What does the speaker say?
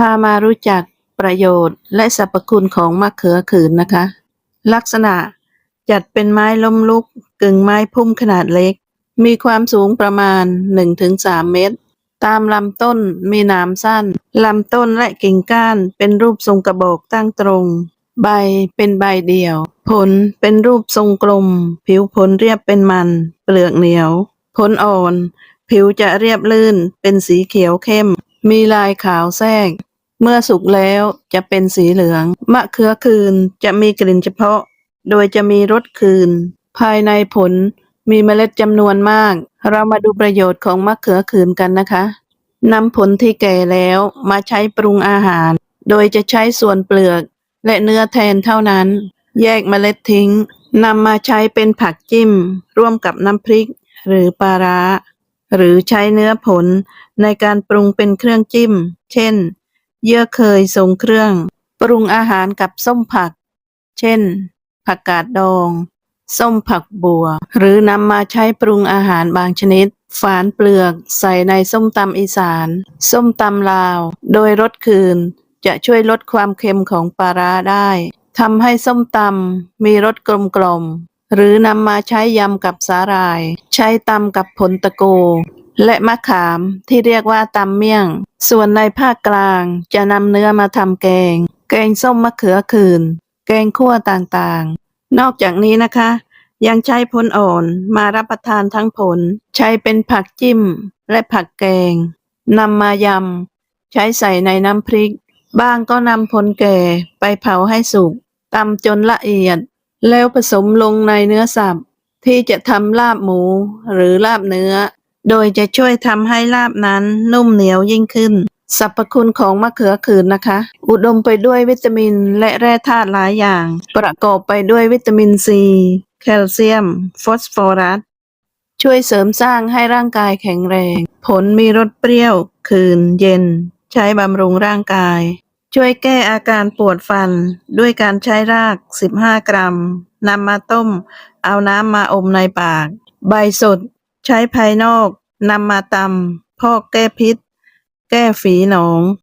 พามารู้จักประโยชน์และสรรพคุณของมะเขือขืนนะคะ ลักษณะจัดเป็นไม้ล้มลุกกึ่งไม้พุ่มขนาดเล็ก มีความสูงประมาณ 1-3 เมตร ตามลำต้นมีหนามสั้น ลำต้นและกิ่งก้านเป็นรูปทรงกระบอกตั้งตรง ใบเป็นใบเดี่ยว ผลเป็นรูปทรงกลม ผิวผลเรียบเป็นมัน เปลือกเหนียว ผลอ่อน ผิวจะเรียบลื่น เป็นสีเขียวเข้ม มีลายขาวแทรก เมื่อสุกแล้วจะเป็นสีเหลือง มะเขือคืนจะมีกลิ่นเฉพาะ โดยจะมีรสคืน ภายในผลมีเมล็ดจำนวนมาก เรามาดูประโยชน์ของมะเขือคืนกันนะคะนำผลที่แก่แล้วมาใช้ปรุงอาหาร โดยจะใช้ส่วนเปลือกและเนื้อแทนเท่านั้น แยกเมล็ดทิ้งนำมาใช้เป็นผักจิ้ม ร่วมกับน้ำพริก หรือปลาร้า หรือใช้เนื้อผลในการปรุงเป็นเครื่องจิ้ม เช่น เยื่อเคยทรงเครื่อง ปรุงอาหารกับส้มผัก เช่น ผักกาดดอง ส้มผักบัว หรือนำมาใช้ปรุงอาหารบางชนิด ฝานเปลือกใส่ในส้มตำอีสาน ส้มตำลาว โดยรสคืน จะช่วยลดความเค็มของปลาร้าได้ทำให้ส้มตำมีรสกลมกลมหรือนำมาใช้ยำกับสาหร่าย ใช้ตำกับผลตะโก และมะขามที่เรียกว่าตำเมี่ยง ส่วนในภาคกลางจะนำเนื้อมาทำแกง แกงส้มมะเขือคืน แกงคั่วต่างๆ นอกจากนี้นะคะ ยังใช้ผลอ่อนมารับประทานทั้งผล ใช้เป็นผักจิ้มและผักแกงนำมายำ ใช้ใส่ในน้ำพริก บ้างก็นำผลแก่ไปเผาให้สุกตำจนละเอียด แล้วผสมลงในเนื้อสับที่จะทำลาบหมูหรือลาบเนื้อ โดยจะช่วยทำให้ลาบนั้นนุ่มเหนียวยิ่งขึ้น สรรพคุณของมะเขือขืนนะคะ อุดมไปด้วยวิตามินและแร่ธาตุหลายอย่าง ประกอบไปด้วยวิตามินซี แคลเซียม ฟอสฟอรัส ช่วยเสริมสร้างให้ร่างกายแข็งแรง ผลมีรสเปรี้ยว คืน เย็น ใช้บำรุงร่างกาย ช่วยแก้อาการปวดฟัน ด้วยการใช้ราก 15 กรัมนำมาต้ม เอาน้ำมาอมในปาก ใบสด ใช้ภายนอก นำมาตำพอกแก้พิษ แก้ฝีหนอง